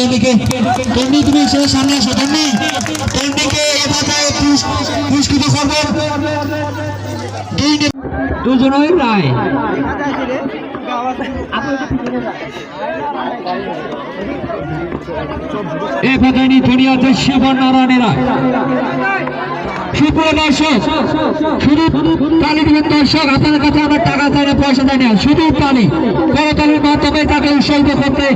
তন্ডিকে তন্ডি তুমি সে সামনে আসো তন্ডি তন্ডিকে এভাবে পুরস্কৃত করবেন দুজনই রায়। এ সুপ্রিয় দর্শক, শুধু তালি দিবেন দর্শক কাছে টাকা চাই না, পয়সা চাই না। শুধু তালি করতালির মাধ্যমে তাকে উৎসাহিত করতে